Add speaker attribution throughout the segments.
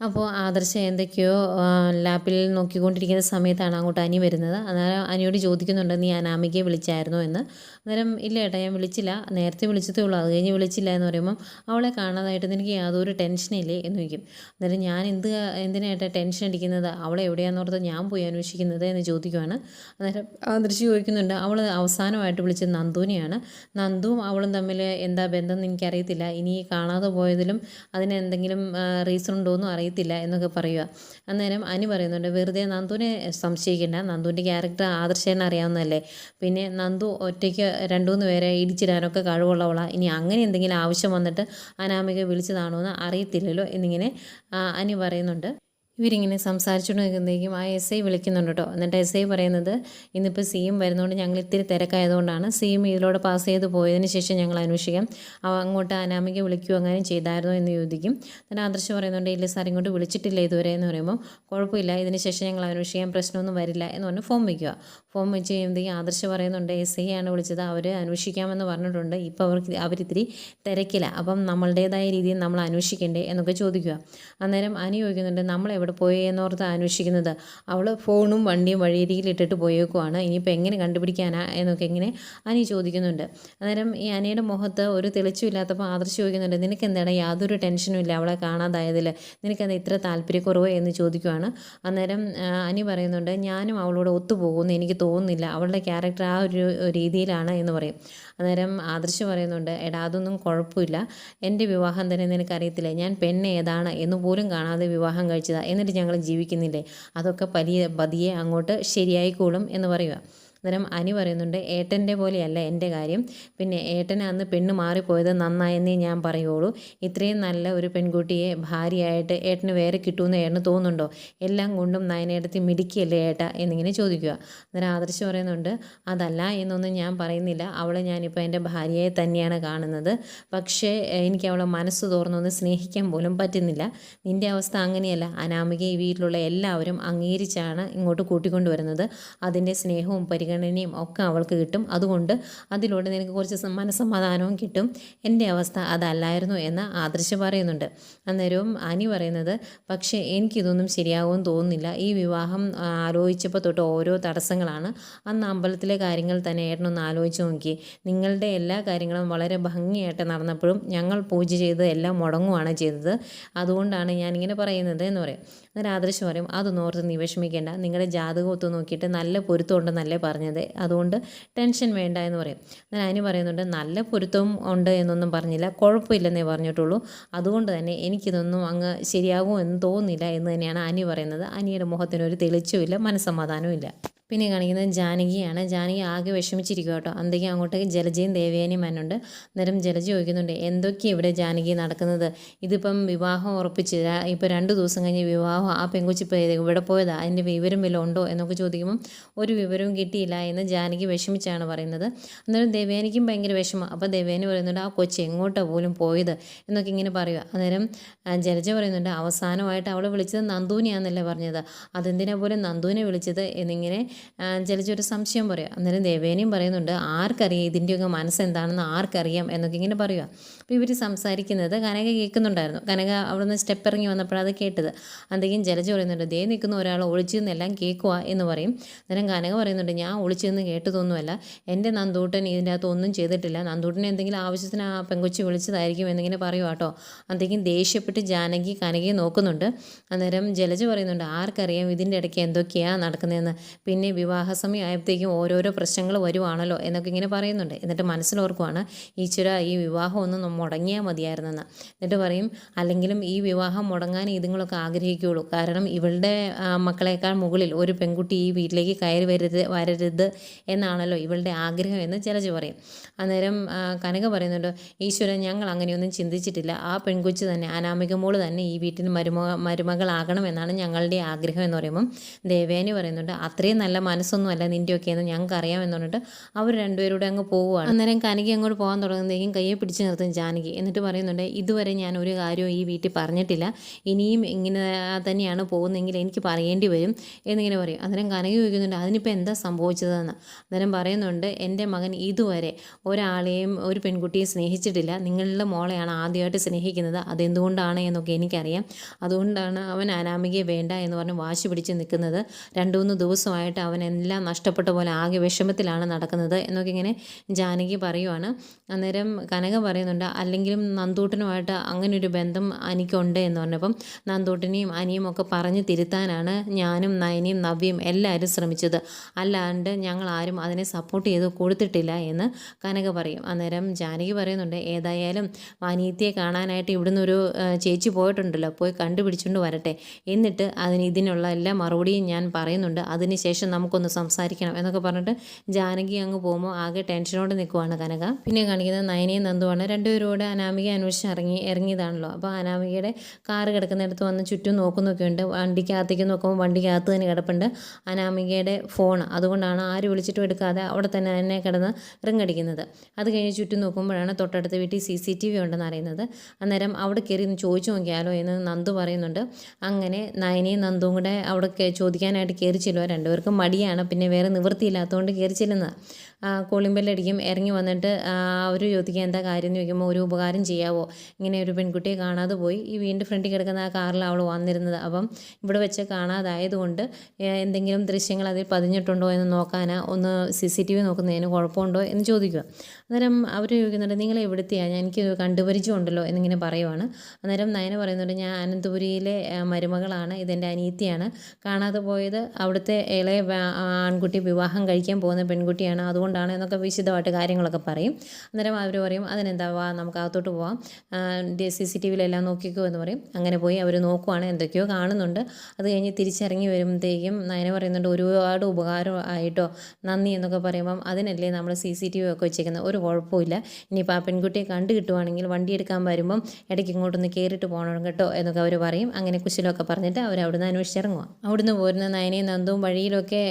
Speaker 1: അപ്പോൾ ആദർശ എന്തൊക്കെയോ ലാപ്പിൽ നോക്കിക്കൊണ്ടിരിക്കുന്ന സമയത്താണ് അങ്ങോട്ട് അനി വരുന്നത്. അന്നേരം അനിയോട് ചോദിക്കുന്നുണ്ട് നീ അനാമികയെ വിളിച്ചായിരുന്നോ എന്ന്? അന്നേരം ഇല്ല ഏട്ടാ ഞാൻ വിളിച്ചില്ല. നേരത്തെ വിളിച്ചതേ ഉള്ളൂ. അത് കഴിഞ്ഞ് വിളിച്ചില്ല എന്ന് പറയുമ്പം അവളെ കാണാതായിട്ട് എനിക്ക് യാതൊരു ടെൻഷനില്ലേ എന്ന് ചോദിക്കും. അന്നേരം ഞാൻ എന്ത് എന്തിനായിട്ടാ ടെൻഷൻ അടിക്കുന്നത്? അവളെ എവിടെയാണെന്നോർത്ത് ഞാൻ പോയി അന്വേഷിക്കുന്നത്? എന്ന് ചോദിക്കുവാണ്. അന്നേരം ആദർശ് ചോദിക്കുന്നുണ്ട്. അവൾ അവസാനമായിട്ട് വിളിച്ചത് നന്ദുവിനെയാണ്. നന്ദുവും അവളും തമ്മിൽ എന്താ ബന്ധം എന്ന് എനിക്കറിയത്തില്ല. ഇനി കാണാതെ പോയതിലും അതിനെന്തെങ്കിലും റീസൺ ഉണ്ടോ എന്നും അറിയത്തില്ല എന്നൊക്കെ പറയുക അന്നേരം അനു പറയുന്നുണ്ട് വെറുതെ നന്ദുവിനെ സംശയിക്കേണ്ട. നന്ദുവിന്റെ ക്യാരക്ടർ ആദർശേനെ അറിയാവുന്നതല്ലേ. പിന്നെ നന്ദു ഒറ്റയ്ക്ക് രണ്ടു മൂന്ന് പേരെ ഇടിച്ചിടാനൊക്കെ കഴിവുള്ളവളാണ് ഇനി അങ്ങനെ എന്തെങ്കിലും ആവശ്യം വന്നിട്ട് അനാമിക വിളിച്ചതാണോ എന്ന് അറിയത്തില്ലല്ലോ എന്നിങ്ങനെ അനു പറയുന്നുണ്ട്. ഇവരിങ്ങനെ സംസാരിച്ചുകൊണ്ട് നിൽക്കുന്നതേക്കും ആ എസ് ഐ വിളിക്കുന്നുണ്ട് കേട്ടോ. എന്നിട്ട് എസ് ഐ പറയുന്നത് ഇന്നിപ്പോൾ സി എം വരുന്നതുകൊണ്ട് ഞങ്ങൾ ഇത്തിരി തിരക്കായതുകൊണ്ടാണ് സി എം ഇതിലൂടെ പാസ് ചെയ്ത് പോയതിന് ശേഷം ഞങ്ങൾ അന്വേഷിക്കാം. അങ്ങോട്ട് അനാമിക വിളിക്കുകയോ അങ്ങനെ ചെയ്തായിരുന്നോ എന്ന് ചോദിക്കും. എന്നിട്ട് ആദർശ് പറയുന്നുണ്ട് ഇല്ല സാർ ഇങ്ങോട്ട് വിളിച്ചിട്ടില്ല ഇതുവരെ എന്ന് പറയുമ്പോൾ കുഴപ്പമില്ല ഇതിന് ശേഷം ഞങ്ങൾ അന്വേഷിക്കാൻ പ്രശ്നമൊന്നും വരില്ല എന്ന് പറഞ്ഞ് ഫോം വയ്ക്കുക ഫോം വെച്ച് കഴിയുമ്പോഴത്തേക്കും ആദർശ് പറയുന്നുണ്ട് എസ് ഐ ആണ് വിളിച്ചത് അവർ അന്വേഷിക്കാമെന്ന് പറഞ്ഞിട്ടുണ്ട്. ഇപ്പോൾ അവർക്ക് അവരിത്തിരി തിരക്കില്ല അപ്പം നമ്മളുടേതായ രീതിയിൽ നമ്മൾ അന്വേഷിക്കണ്ടേ എന്നൊക്കെ ചോദിക്കുക. അന്നേരം അനുയോഗിക്കുന്നുണ്ട് നമ്മൾ എവിടെ പോയി എന്നോർത്ത് അന്വേഷിക്കുന്നത്. അവൾ ഫോണും വണ്ടിയും വഴിയരികിൽ ഇട്ടിട്ട് പോയേക്കുവാണ്. ഇനിയിപ്പോൾ എങ്ങനെ കണ്ടുപിടിക്കാനാ എന്നൊക്കെ ഇങ്ങനെ അനി ചോദിക്കുന്നുണ്ട്. അന്നേരം ഈ അനിയുടെ മുഖത്ത് ഒരു തെളിച്ചുമില്ലാത്തപ്പോൾ ആദർശ് ചോദിക്കുന്നുണ്ട് നിനക്ക് എന്താണ് യാതൊരു ടെൻഷനും ഇല്ല അവളെ കാണാതായതിൽ നിനക്കെന്താ ഇത്ര താല്പര്യക്കുറവ്? എന്ന് ചോദിക്കുവാണ്. അന്നേരം അനി പറയുന്നുണ്ട് ഞാനും അവളോട് ഒത്തുപോകുന്നു എനിക്ക് തോന്നുന്നില്ല. അവളുടെ ക്യാരക്ടർ ആ ഒരു രീതിയിലാണ് എന്ന് പറയും. അന്നേരം ആദർശ് പറയുന്നുണ്ട് എടാ അതൊന്നും കുഴപ്പമില്ല. എന്റെ വിവാഹം തന്നെ നിനക്കറിയത്തില്ല. ഞാൻ പെണ്ണ് ഏതാണ് എന്ന് പോലും കാണാതെ വിവാഹം കഴിച്ചതാ. എന്നിട്ട് ഞങ്ങൾ ജീവിക്കുന്നില്ലേ? അതൊക്കെ പതിയെ പതിയെ അങ്ങോട്ട് ശരിയായിക്കോളും എന്ന് പറയുക. അന്നേരം അനി പറയുന്നുണ്ട് ഏട്ടന്റെ പോലെയല്ല എന്റെ കാര്യം. പിന്നെ ഏട്ടനെ അന്ന് പെണ്ണ് മാറിപ്പോയത് നന്നായെന്നേ ഞാൻ പറയുള്ളൂ. ഇത്രയും നല്ല ഒരു പെൺകുട്ടിയെ ഭാര്യയായിട്ട് ഏട്ടന് വേറെ കിട്ടുമെന്ന് ഏട്ടന് തോന്നുന്നുണ്ടോ? എല്ലാം കൊണ്ടും നയനേടത്തി മിടുക്കിയല്ലേ ഏട്ട? എന്നിങ്ങനെ ചോദിക്കുക. അന്നേരം ആദർശ് പറയുന്നുണ്ട് അതല്ല എന്നൊന്നും ഞാൻ പറയുന്നില്ല. അവളെ ഞാനിപ്പോൾ എന്റെ ഭാര്യയെ തന്നെയാണ് കാണുന്നത്. പക്ഷേ എനിക്ക് അവളെ മനസ്സ് തോർന്നൊന്ന് സ്നേഹിക്കാൻ പോലും പറ്റുന്നില്ല. നിന്റെ അവസ്ഥ അങ്ങനെയല്ല. അനാമിക ഈ വീട്ടിലുള്ള എല്ലാവരും അംഗീകരിച്ചാണ് ഇങ്ങോട്ട് കൂട്ടിക്കൊണ്ടുവരുന്നത്. അതിന്റെ സ്നേഹവും പരിഗണനയും ഒക്കെ അവൾക്ക് കിട്ടും. അതുകൊണ്ട് അതിലൂടെ നിനക്ക് കുറച്ച് മനസ്സമാധാനവും കിട്ടും. എന്റെ അവസ്ഥ അതല്ലായിരുന്നു എന്ന് ആദർശ് പറയുന്നുണ്ട്. അന്നേരവും അനി പറയുന്നത് പക്ഷേ എനിക്കിതൊന്നും ശരിയാകുമെന്ന് തോന്നുന്നില്ല. ഈ വിവാഹം ആലോചിച്ചപ്പോൾ തൊട്ട് ഓരോ തടസ്സങ്ങളാണ്. അന്ന് അമ്പലത്തിലെ കാര്യങ്ങൾ തന്നെ ഏട്ടനൊന്ന് ആലോചിച്ച് നോക്കി. നിങ്ങളുടെ എല്ലാ കാര്യങ്ങളും വളരെ ഭംഗിയായിട്ട് നടന്നപ്പോഴും ഞങ്ങൾ പൂജ ചെയ്ത് എല്ലാം മുടങ്ങുവാണ് ചെയ്തത്. അതുകൊണ്ടാണ് ഞാനിങ്ങനെ പറയുന്നത് എന്ന് പറയും. അന്നേരം ആദർശ് പറയും അതൊന്നും ഓർത്ത് നീ വിഷമിക്കേണ്ട. നിങ്ങളുടെ ജാതകം ഒത്തു നോക്കിയിട്ട് നല്ല പൊരുത്തം ഉണ്ടെന്നല്ലേ പറഞ്ഞത്. അതുകൊണ്ട് ടെൻഷൻ വേണ്ട എന്ന് പറയും. എന്നാൽ അതിന് പറയുന്നുണ്ട് നല്ല പൊരുത്തവും ഉണ്ട് എന്നൊന്നും പറഞ്ഞില്ല. കുഴപ്പമില്ലെന്നേ പറഞ്ഞിട്ടുള്ളൂ. അതുകൊണ്ട് തന്നെ എനിക്കിതൊന്നും അങ്ങ് ശരിയാകുമോ എന്ന് തോന്നുന്നില്ല എന്ന് തന്നെയാണ് അനി പറയുന്നത്. അനിയുടെ മുഖത്തിനൊരു തെളിച്ചവും ഇല്ല മനസ്സമാധാനവും ഇല്ല. പിന്നെ കാണിക്കുന്നത് ജാനകിയാണ്. ജാനകി ആകെ വിഷമിച്ചിരിക്കുക കേട്ടോ. അന്തേക്കും അങ്ങോട്ടേക്ക് ജലജയും ദേവേനയും മനുണ്ട് അന്നേരം ജലജ ചോദിക്കുന്നുണ്ട് എന്തൊക്കെയാണ് ഇവിടെ ജാനകി നടക്കുന്നത്? ഇതിപ്പം വിവാഹം ഉറപ്പിച്ച് ഇപ്പോൾ രണ്ട് ദിവസം കഴിഞ്ഞ് വിവാഹം ആ പെങ്കുച്ചി ഇവിടെ പോയതാ? അതിന്റെ വിവരം വല്ലതും ഉണ്ടോ? എന്നൊക്കെ ചോദിക്കുമ്പം ഒരു വിവരവും കിട്ടിയില്ല എന്ന് ജാനകി വിഷമിച്ചാണ് പറയുന്നത്. അന്നേരം ദേവേനയ്ക്കും ഭയങ്കര വിഷമം. അപ്പോൾ ദേവേന പറയുന്നുണ്ട് ആ കൊച്ചി എങ്ങോട്ടാണ് പോലും പോയത്? എന്നൊക്കെ ഇങ്ങനെ പറയുക അന്നേരം ജലജ പറയുന്നുണ്ട് അവസാനമായിട്ട് അവളെ വിളിച്ചത് നന്ദൂനെയാണെന്നല്ലേ പറഞ്ഞത്? അതെന്തിനാ പോലും നന്ദൂനെ വിളിച്ചത്? എന്നിങ്ങനെ ജലജ ഒരു സംശയം പറയുക അന്നേരം ദേവേനയും പറയുന്നുണ്ട് ആർക്കറിയാം ഇതിന്റെയൊക്കെ മനസ്സെന്താണെന്ന് ആർക്കറിയാം എന്നൊക്കെ ഇങ്ങനെ പറയുക അപ്പോൾ ഇവർ സംസാരിക്കുന്നത് കനക കേൾക്കുന്നുണ്ടായിരുന്നു. കനക അവിടുന്ന് സ്റ്റെപ്പ് ഇറങ്ങി വന്നപ്പോൾ അത് കേട്ടത്. അന്തെങ്കിലും ജലജ പറയുന്നുണ്ട് ദേ നിൽക്കുന്ന ഒരാൾ ഒളിച്ചു നിന്നെല്ലാം കേൾക്കുക എന്ന് പറയും. അന്നേരം കനക പറയുന്നുണ്ട് ഞാൻ ഒളിച്ചു നിന്ന് കേട്ടതൊന്നുമല്ല. എന്റെ നന്ദൂട്ടൻ ഇതിന്റെ അകത്ത് ഒന്നും ചെയ്തിട്ടില്ല. നന്ദൂട്ടനെ എന്തെങ്കിലും ആവശ്യത്തിന് ആ പെങ്കൊച്ചി വിളിച്ചതായിരിക്കും എന്നിങ്ങനെ പറയുക കേട്ടോ അന്തെങ്കിലും ദേഷ്യപ്പെട്ട് ജാനകി കനകയെ നോക്കുന്നുണ്ട്. അന്നേരം ജലജ പറയുന്നുണ്ട് ആർക്കറിയാം ഇതിന്റെ ഇടയ്ക്ക് എന്തൊക്കെയാണ് നടക്കുന്നതെന്ന്. പിന്നെ വിവാഹ സമയം ആയപ്പോഴത്തേക്കും ഓരോരോ പ്രശ്നങ്ങൾ വരുവാണല്ലോ എന്നൊക്കെ ഇങ്ങനെ പറയുന്നുണ്ട്. എന്നിട്ട് മനസ്സിലോർക്കുവാണ് ഈശ്വര ഈ വിവാഹം ഒന്ന് മുടങ്ങിയാൽ മതിയായിരുന്നെന്ന്. എന്നിട്ട് പറയും അല്ലെങ്കിലും ഈ വിവാഹം മുടങ്ങാൻ ഇതുങ്ങളൊക്കെ ആഗ്രഹിക്കുകയുള്ളൂ. കാരണം ഇവളുടെ മക്കളെക്കാൾ മുകളിൽ ഒരു പെൺകുട്ടി ഈ വീട്ടിലേക്ക് കയറി വരരുത് വരരുത് എന്നാണല്ലോ ഇവളുടെ ആഗ്രഹം എന്ന് ചിലച്ച് പറയും. അന്നേരം കനക പറയുന്നുണ്ട് ഈശ്വരൻ ഞങ്ങൾ അങ്ങനെയൊന്നും ചിന്തിച്ചിട്ടില്ല. ആ പെൺകുച്ച് തന്നെ അനാമിക മോൾ തന്നെ ഈ വീട്ടിൽ മരുമ മരുമകളാകണമെന്നാണ് ഞങ്ങളുടെ ആഗ്രഹം എന്ന് പറയുമ്പം ദേവേനി പറയുന്നുണ്ട് അത്രയും നല്ല മനസ്സൊന്നും അല്ല നിന്റെയൊക്കെ എന്ന് ഞങ്ങൾക്ക് അറിയാമെന്ന് പറഞ്ഞിട്ട് അവർ രണ്ടുപേരുടെ അങ്ങ് പോവുകയാണ് അന്നേരം കനകി അങ്ങോട്ട് പോകാൻ തുടങ്ങുന്നതേക്കും കയ്യെ പിടിച്ചു നിർത്തും ജാനകി എന്നിട്ട് പറയുന്നുണ്ട് ഇതുവരെ ഞാൻ ഒരു കാര്യവും ഈ വീട്ടിൽ പറഞ്ഞിട്ടില്ല. ഇനിയും ഇങ്ങനെ തന്നെയാണ് പോകുന്നതെങ്കിൽ എനിക്ക് പറയേണ്ടി വരും എന്നിങ്ങനെ പറയും. അന്നേരം കനകി ചോദിക്കുന്നുണ്ട് അതിനിപ്പോൾ എന്താ സംഭവിച്ചതെന്ന്? അന്നേരം പറയുന്നുണ്ട് എന്റെ മകൻ ഇതുവരെ ഒരാളെയും ഒരു പെൺകുട്ടിയെ സ്നേഹിച്ചിട്ടില്ല. നിങ്ങളുടെ മോളെയാണ് ആദ്യമായിട്ട് സ്നേഹിക്കുന്നത്. അതെന്തുകൊണ്ടാണ് എന്നൊക്കെ എനിക്കറിയാം. അതുകൊണ്ടാണ് അവൻ അനാമികയെ വേണ്ട എന്ന് പറഞ്ഞ് വാശി പിടിച്ച് നിൽക്കുന്നത്. രണ്ടു മൂന്ന് ദിവസമായിട്ട് അവൻ എല്ലാം നഷ്ടപ്പെട്ട പോലെ ആകെ വിഷമത്തിലാണ് നടക്കുന്നത് എന്നൊക്കെ ഇങ്ങനെ ജാനകി പറയുവാണ്. അന്നേരം കനക പറയുന്നുണ്ട് അല്ലെങ്കിലും നന്തൂട്ടനുമായിട്ട് അങ്ങനെ ഒരു ബന്ധം എനിക്കുണ്ട് എന്ന് പറഞ്ഞപ്പം നന്തൂട്ടനെയും അനിയും ഒക്കെ പറഞ്ഞ് തിരുത്താനാണ് ഞാനും നയനിയും നവ്യയും എല്ലാവരും ശ്രമിച്ചത്. അല്ലാണ്ട് ഞങ്ങൾ ആരും അതിനെ സപ്പോർട്ട് ചെയ്ത് കൊടുത്തിട്ടില്ല എന്ന് കനക പറയും. അന്നേരം ജാനകി പറയുന്നുണ്ട് ഏതായാലും അനിയത്തിയെ കാണാനായിട്ട് ഇവിടുന്ന് ഒരു ചേച്ചി പോയിട്ടുണ്ടല്ലോ. പോയി കണ്ടുപിടിച്ചുകൊണ്ട് വരട്ടെ. എന്നിട്ട് അതിന് ഇതിനുള്ള എല്ലാ മറുപടിയും ഞാൻ പറയുന്നുണ്ട്. അതിനുശേഷം നമുക്കൊന്ന് സംസാരിക്കണം. എന്നൊക്കെ പറഞ്ഞിട്ട് ജാനകി അങ്ങ് പോകുമ്പോൾ ആകെ ടെൻഷനോടെ നിൽക്കുവാണ് കനക. പിന്നെ കാണിക്കുന്നത് നയനയും നന്ദുവാണ്. രണ്ടുപേരോട് അനാമിക അന്വേഷിച്ച് ഇറങ്ങി ഇറങ്ങിയതാണല്ലോ. അപ്പോൾ അനാമികയുടെ കാറ് കിടക്കുന്നിടത്ത് വന്ന് ചുറ്റും നോക്കുന്നൊക്കെ ഉണ്ട്. വണ്ടിക്കകത്തേക്ക് നോക്കുമ്പോൾ വണ്ടിക്കകത്ത് തന്നെ കിടപ്പുണ്ട്. അനാമികയുടെ ഫോൺ. അതുകൊണ്ടാണ് ആര് വിളിച്ചിട്ടും എടുക്കാതെ അവിടെ തന്നെ തന്നെ കിടന്ന് റിങ്ങടിക്കുന്നത്. അത് കഴിഞ്ഞ് ചുറ്റും നോക്കുമ്പോഴാണ് തൊട്ടടുത്ത് വീട്ടിൽ സി സി ടി വി ഉണ്ടെന്ന് അറിയുന്നത്. അന്നേരം അവിടെ കയറി ഒന്ന് ചോദിച്ചു നോക്കിയാലോ എന്ന് നന്ദു പറയുന്നുണ്ട്. അങ്ങനെ നയനയും നന്ദുവും കൂടെ അവിടെ ചോദിക്കാനായിട്ട് കയറി ചെല്ലുക രണ്ടുപേർക്കും മടിയാണ്. പിന്നെ വേറെ നിവൃത്തിയില്ലാത്തതുകൊണ്ട് കയറി ചെല്ലുന്നത്. കോളിംഗ് ബെല്ലടിക്കും. ഇറങ്ങി വന്നിട്ട് അവർ ചോദിക്കുക എന്താ കാര്യം എന്ന് ചോദിക്കുമ്പോൾ ഒരു ഉപകാരം ചെയ്യാവോ? ഇങ്ങനെ ഒരു പെൺകുട്ടിയെ കാണാതെ പോയി ഈ വീടിന്റെ ഫ്രണ്ടിൽ കിടക്കുന്ന ആ കാറിൽ അവൾ വന്നിരുന്നത്. അപ്പം ഇവിടെ വെച്ച് കാണാതായതുകൊണ്ട് എന്തെങ്കിലും ദൃശ്യങ്ങൾ അതിൽ പതിഞ്ഞിട്ടുണ്ടോ എന്ന് നോക്കാനാ ഒന്ന് സി സി ടി വി നോക്കുന്നതിന് കുഴപ്പമുണ്ടോ എന്ന് ചോദിക്കുക. അന്നേരം അവർ ചോദിക്കുന്നുണ്ട് നിങ്ങൾ എവിടുത്തെയാണ് ഞാൻ എനിക്ക് കണ്ടുപരിചയമുണ്ടല്ലോ എന്നിങ്ങനെ പറയുവാണ്. അന്നേരം നയന പറയുന്നുണ്ട് ഞാൻ അനന്തപുരിയിലെ മരുമകളാണ്. ഇതെന്റെ അനീത്തിയാണ് കാണാതെ പോയത് അവിടുത്തെ ഇളയ ആൺകുട്ടി വിവാഹം കഴിക്കാൻ പോകുന്ന പെൺകുട്ടിയാണ്. അതുകൊണ്ടാണ് എന്നൊക്കെ വിശദമായിട്ട് കാര്യങ്ങളൊക്കെ പറയും. അന്നേരം അവർ പറയും അതിനെന്താ? വാ നമുക്ക് അകത്തോട്ട് പോവാം സി സി ടി വിയിലെല്ലാം നോക്കിക്കോ എന്ന് പറയും. അങ്ങനെ പോയി അവർ നോക്കുവാണ് എന്തൊക്കെയോ കാണുന്നുണ്ട്. അത് കഴിഞ്ഞ് തിരിച്ചിറങ്ങി വരുമ്പോഴത്തേക്കും നയന പറയുന്നുണ്ട് ഒരുപാട് ഉപകാരം ആയിട്ടോ നന്ദി എന്നൊക്കെ പറയുമ്പം അതിനല്ലേ നമ്മൾ സി സി ടി വി ഒക്കെ വെച്ചേക്കുന്നത് ഒരു കുഴപ്പമില്ല ഇനിയിപ്പോൾ ആ പെൺകുട്ടിയെ കണ്ടു കിട്ടുവാണെങ്കിൽ വണ്ടി എടുക്കാൻ വരുമ്പം ഇടയ്ക്ക് ഇങ്ങോട്ടൊന്ന് കയറിയിട്ട് പോകണം കേട്ടോ എന്നൊക്കെ അവർ പറയും. അങ്ങനെ കുശലമൊക്കെ പറഞ്ഞിട്ട് അവർ അവിടുന്ന് അന്വേഷിച്ചിറങ്ങുക അവിടുന്ന് പോരുന്ന നയനയും നന്ദും വഴിയിലൊക്കെ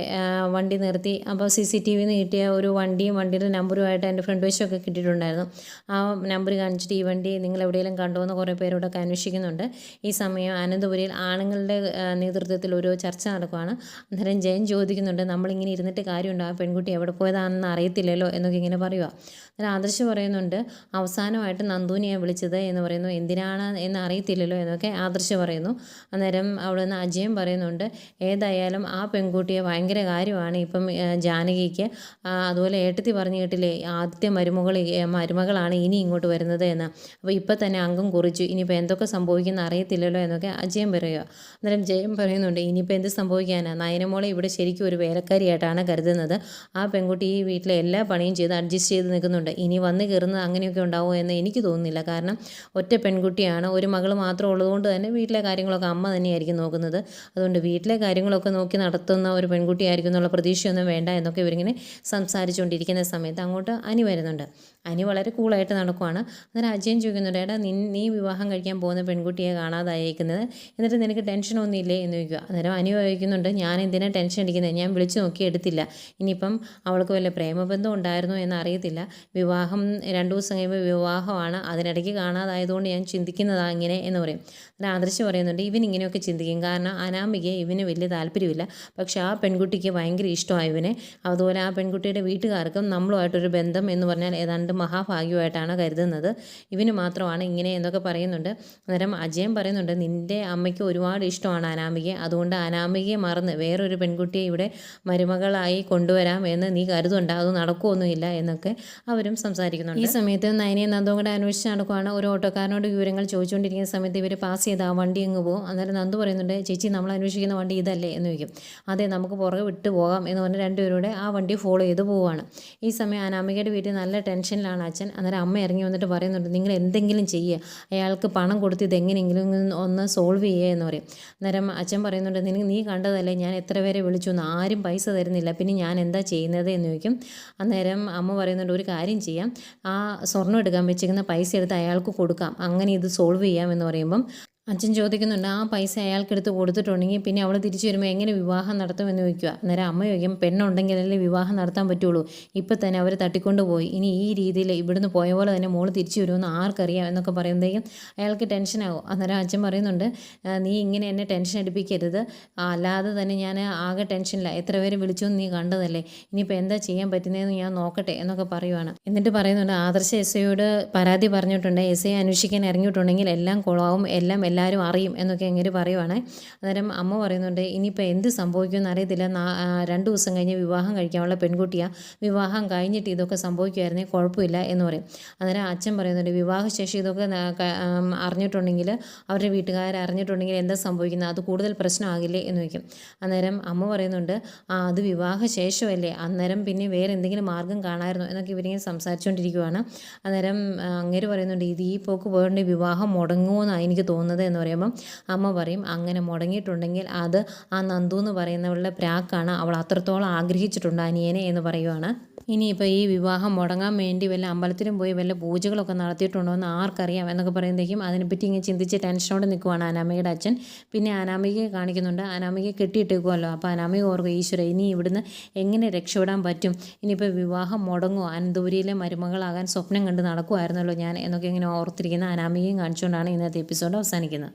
Speaker 1: വണ്ടി നിർത്തി. അപ്പോൾ സി സി ടി വിന്ന് കിട്ടിയ ഒരു വണ്ടിയും വണ്ടിയുടെ നമ്പറുമായിട്ട് എന്റെ ഫ്രണ്ട് വശമൊക്കെ കിട്ടിയിട്ടുണ്ടായിരുന്നു. ആ നമ്പർ കാണിച്ചിട്ട് ഈ വണ്ടി നിങ്ങൾ എവിടെയെങ്കിലും കണ്ടോ എന്ന് കുറേ പേരോടൊക്കെ അന്വേഷിക്കുന്നുണ്ട്. ഈ സമയം അനന്തപുരിയിൽ ആണുങ്ങളുടെ നേതൃത്വത്തിൽ ഒരു ചർച്ച നടക്കുവാണ്. അന്നേരം ജയൻ ചോദിക്കുന്നുണ്ട് നമ്മളിങ്ങനെ ഇരുന്നിട്ട് കാര്യമുണ്ട്? ആ പെൺകുട്ടി എവിടെ പോയതാണെന്ന് അറിയത്തില്ലല്ലോ? എന്നൊക്കെ ഇങ്ങനെ പറയുക അന്നേരം ആദർശ് പറയുന്നുണ്ട് അവസാനമായിട്ട് നന്ദൂനിയെ വിളിച്ചത് എന്ന് പറയുന്നു. എന്തിനാണ് എന്ന് അറിയത്തില്ലല്ലോ? എന്നൊക്കെ ആദർശ് പറയുന്നു. അന്നേരം അവിടെ നിന്ന് അജയം പറയുന്നുണ്ട് ഏതായാലും ആ പെൺകുട്ടിയെ ഭയങ്കര കാര്യമാണ് ഇപ്പം ജാനകിക്ക്. അതുപോലെ ഏട്ടത്തി പറഞ്ഞു കേട്ടില്ലേ ആദ്യത്തെ മരുമകൾ മരുമകളാണ് ഇനി ഇങ്ങോട്ട് വരുന്നത് എന്ന്. അപ്പോൾ ഇപ്പം തന്നെ അംഗം കുറിച്ചു. ഇനിയിപ്പോൾ എന്തൊക്കെ സംഭവിക്കുന്ന അറിയത്തില്ലല്ലോ എന്നൊക്കെ അജയം പറയുക. അന്നേരം ജയം പറയുന്നുണ്ട് ഇനിയിപ്പോൾ എന്ത് സംഭവിക്കാനാണ് നയനമോളെ ഇവിടെ ശരിക്കും ഒരു വേലക്കാരിയായിട്ടാണ് കരുതുന്നത്. ആ പെൺകുട്ടി ഈ വീട്ടിലെ എല്ലാ പണിയും ചെയ്ത് അഡ്ജസ്റ്റ് ചെയ്ത് നിൽക്കുന്നുണ്ട്. ഇനി വന്ന് കയറുന്നത് അങ്ങനെയൊക്കെ ഉണ്ടാവുമോ എന്ന് എനിക്ക് തോന്നുന്നില്ല. കാരണം ഒറ്റ പെൺകുട്ടിയാണ്. ഒരു മകൾ മാത്രം ഉള്ളതുകൊണ്ട് തന്നെ വീട്ടിലെ കാര്യങ്ങളൊക്കെ അമ്മ തന്നെയായിരിക്കും നോക്കുന്നത്. അതുകൊണ്ട് വീട്ടിലെ കാര്യങ്ങളൊക്കെ നോക്കി നടത്തുന്ന ഒരു പെൺകുട്ടിയായിരിക്കും എന്നുള്ള പ്രതീക്ഷയൊന്നും വേണ്ട എന്നൊക്കെ ഇവരിങ്ങനെ സംസാരിച്ചുകൊണ്ടിരിക്കുന്ന സമയത്ത് അങ്ങോട്ട് അനി വരുന്നുണ്ട്. അനി വളരെ കൂളായിട്ട് നടക്കുവാണ്. അന്നേരം അജയൻ ചോദിക്കുന്നുണ്ട് ഏട്ടാ നീ നീ വിവാഹം കഴിക്കാൻ പോകുന്ന പെൺകുട്ടിയെ കാണാതായിരിക്കുന്നത് എന്നിട്ട് നിനക്ക് ടെൻഷനൊന്നും ഇല്ലേ? എന്ന് ചോദിക്കുക. അന്നേരം അനുഭവിക്കുന്നുണ്ട് ഞാൻ എന്തിനാണ് ടെൻഷൻ അടിക്കുന്നത് ഞാൻ വിളിച്ചു നോക്കി എടുത്തില്ല. ഇനിയിപ്പം അവൾക്ക് വല്ല പ്രേമബന്ധം ഉണ്ടായിരുന്നോ എന്ന് അറിയത്തില്ല. വിവാഹം രണ്ടു ദിവസം കഴിയുമ്പോൾ വിവാഹമാണ്. അതിനിടയ്ക്ക് കാണാതായതുകൊണ്ട് ഞാൻ ചിന്തിക്കുന്നതാ ഇങ്ങനെ എന്ന് പറയും. അന്നേരം ആദർശ് പറയുന്നുണ്ട് ഇവൻ ഇങ്ങനെയൊക്കെ ചിന്തിക്കും. കാരണം അനാമികയെ ഇവന് വലിയ താല്പര്യമില്ല. പക്ഷേ ആ പെൺകുട്ടിക്ക് ഭയങ്കര ഇഷ്ടമായി ഇവനെ. അതുപോലെ ആ പെൺകുട്ടിയുടെ വീട്ടുകാർക്കും നമ്മളുമായിട്ടൊരു ബന്ധം എന്ന് പറഞ്ഞാൽ ഏതാണ്ട് മഹാഭാഗ്യമായിട്ടാണ് കരുതുന്നത്. ഇവന് മാത്രമാണ് ഇങ്ങനെ എന്നൊക്കെ പറയുന്നുണ്ട്. അന്നേരം അജയൻ പറയുന്നുണ്ട് നിന്റെ അമ്മയ്ക്ക് ഒരുപാട് ഇഷ്ടമാണ് അനാമികയെ. അതുകൊണ്ട് അനാമികയെ മറന്ന് വേറൊരു പെൺകുട്ടിയെ ഇവിടെ മരുമകളായി കൊണ്ടുവരാം എന്ന് നീ കരുതുണ്ട് അത് നടക്കുമൊന്നുമില്ല എന്നൊക്കെ അവരും സംസാരിക്കുന്നുണ്ട്. ഈ സമയത്ത് നയനയും നന്ദവും കൂടെ അന്വേഷിച്ച് നടക്കുവാണ്. ഒരു ഓട്ടോക്കാരനോട് വിവരങ്ങൾ ചോദിച്ചുകൊണ്ടിരിക്കുന്ന സമയത്ത് ഇവർ പാസ് ചെയ്ത് ആ വണ്ടി അങ്ങ് പോകും. അന്നേരം നന്ദു പറയുന്നുണ്ട് ചേച്ചി നമ്മൾ അന്വേഷിക്കുന്ന വണ്ടി ഇതല്ലേ? എന്ന് ചോദിക്കും. അതെ നമുക്ക് പുറകെ വിട്ടു പോകാം എന്ന് പറഞ്ഞ് രണ്ടുപേരൂടെ ആ വണ്ടി ഫോളോ ചെയ്ത് പോവുകയാണ്. ഈ സമയം അനാമികയുടെ വീട്ടിൽ നല്ല ടെൻഷനിലാണ് അച്ഛൻ. അന്നേരം അമ്മ ഇറങ്ങി വന്നിട്ട് പറയുന്നുണ്ട് നിങ്ങൾ എന്തെങ്കിലും ചെയ്യുക അയാൾക്ക് പണം കൊടുത്ത് ഇതെങ്ങനെയെങ്കിലും ഒന്ന് സോൾവ് ചെയ്യുക എന്ന് പറയും. അന്നേരം അച്ഛൻ പറയുന്നുണ്ട് നിനക്ക് നീ കണ്ടതല്ലേ ഞാൻ എത്ര പേരെ വിളിച്ചു എന്ന്. ആരും പൈസ തരുന്നില്ല. പിന്നെ ഞാൻ എന്താ ചെയ്യുന്നത്? എന്ന് ചോദിക്കും. അന്നേരം അമ്മ പറയുന്നുണ്ട് ഒരു കാര്യം ചെയ്യാം. ആ സ്വർണം എടുക്കാൻ വെച്ചിരിക്കുന്ന പൈസ എടുത്ത് അയാൾക്ക് കൊടുക്കാം. അങ്ങനെ ഇത് സോൾവ് ചെയ്യാം എന്ന് പറയുമ്പം അച്ഛൻ ചോദിക്കുന്നുണ്ട് ആ പൈസ അയാൾക്കെടുത്ത് കൊടുത്തിട്ടുണ്ടെങ്കിൽ പിന്നെ അവൾ തിരിച്ചു വരുമ്പോൾ എങ്ങനെ വിവാഹം നടത്തുമെന്ന് ചോദിക്കുക അന്നേരം അമ്മ ചോദിക്കും പെണ്ണുണ്ടെങ്കിലല്ലേ വിവാഹം നടത്താൻ പറ്റുള്ളൂ? ഇപ്പം തന്നെ അവർ തട്ടിക്കൊണ്ട് പോയി ഇനി ഈ രീതിയിൽ ഇവിടുന്ന് പോയ പോലെ തന്നെ മോൾ തിരിച്ചു വരുമെന്ന് ആർക്കറിയാം? എന്നൊക്കെ പറയുമ്പോഴേക്കും അയാൾക്ക് ടെൻഷനാകും അന്നേരം അച്ഛൻ പറയുന്നുണ്ട് നീ ഇങ്ങനെ എന്നെ ടെൻഷൻ അടിപ്പിക്കരുത്. അല്ലാതെ തന്നെ ഞാൻ ആകെ ടെൻഷനില്ല എത്ര പേര് വിളിച്ചോന്ന് നീ കണ്ടതല്ലേ. ഇനിയിപ്പോൾ എന്താ ചെയ്യാൻ പറ്റുന്നതെന്ന് ഞാൻ നോക്കട്ടെ എന്നൊക്കെ പറയുവാണ്. എന്നിട്ട് പറയുന്നുണ്ട് ആദർശ എസ് ഐയോട് പരാതി പറഞ്ഞിട്ടുണ്ട്. എസ് ഐ അന്വേഷിക്കാൻ ഇറങ്ങിയിട്ടുണ്ടെങ്കിൽ എല്ലാം കുളമാവും എല്ലാം എല്ലാവരും അറിയും എന്നൊക്കെ എങ്ങനെ പറയുവാണേ. അന്നേരം അമ്മ പറയുന്നുണ്ട് ഇനിയിപ്പോൾ എന്ത് സംഭവിക്കുമെന്ന് അറിയത്തില്ല. രണ്ട് ദിവസം കഴിഞ്ഞ് വിവാഹം കഴിക്കാനുള്ള പെൺകുട്ടിയാണ് വിവാഹം കഴിഞ്ഞിട്ട് ഇതൊക്കെ സംഭവിക്കുമായിരുന്നെങ്കിൽ കുഴപ്പമില്ല എന്ന് പറയും. അന്നേരം അച്ഛൻ പറയുന്നുണ്ട് വിവാഹശേഷം ഇതൊക്കെ അറിഞ്ഞിട്ടുണ്ടെങ്കിൽ അവരുടെ വീട്ടുകാർ അറിഞ്ഞിട്ടുണ്ടെങ്കിൽ എന്താ സംഭവിക്കുന്നത്? അത് കൂടുതൽ പ്രശ്നമാകില്ലേ? എന്ന് ചോദിക്കും. അന്നേരം അമ്മ പറയുന്നുണ്ട് ആ അത് വിവാഹ ശേഷമല്ലേ അന്നേരം പിന്നെ വേറെ എന്തെങ്കിലും മാർഗം കാണാമായിരുന്നു? എന്നൊക്കെ ഇവരിങ്ങനെ സംസാരിച്ചുകൊണ്ടിരിക്കുവാണ്. അന്നേരം അങ്ങേര് പറയുന്നുണ്ട് ഇത് ഈ പോക്ക് പോയതുകൊണ്ട് വിവാഹം മുടങ്ങുമെന്നാണ് എനിക്ക് തോന്നുന്നത്. എന്ന് പറയുമ്പം അമ്മ പറയും അങ്ങനെ മുടങ്ങിയിട്ടുണ്ടെങ്കിൽ അത് ആ നന്ദു എന്ന് പറയുന്നവളുടെ പ്രാക്കാണ്. അവൾ അത്രത്തോളം ആഗ്രഹിച്ചിട്ടുണ്ട് അനിയനെ എന്ന് പറയുവാണ്. ഇനിയിപ്പോൾ ഈ വിവാഹം മുടങ്ങാൻ വേണ്ടി വല്ല അമ്പലത്തിലും പോയി വല്ല പൂജകളൊക്കെ നടത്തിയിട്ടുണ്ടോ എന്ന് ആർക്കറിയാം എന്നൊക്കെ പറയുമ്പോഴേക്കും അതിനെപ്പറ്റി ഇങ്ങനെ ചിന്തിച്ച് ടെൻഷനോടെ നിൽക്കുവാണ് അനാമികയുടെ അച്ഛൻ. പിന്നെ അനാമികയെ കാണിക്കുന്നുണ്ട്. അനാമികയെ കെട്ടിയിട്ടേക്കുമല്ലോ അപ്പോൾ അനാമിക ഓർക്കും ഈശ്വര ഇനി ഇവിടുന്ന് എങ്ങനെ രക്ഷപ്പെടാൻ പറ്റും? ഇനിയിപ്പോൾ വിവാഹം മുടങ്ങുമോ അനന്തപുരിയിലെ മരുമകളാകാൻ സ്വപ്നം കണ്ട് നടക്കുമായിരുന്നല്ലോ ഞാൻ എന്നൊക്കെ ഇങ്ങനെ ഓർത്തിരിക്കുന്ന അനാമികയും കാണിച്ചുകൊണ്ടാണ് ഇന്നത്തെ എപ്പിസോഡ് അവസാനിക്കുന്നത്.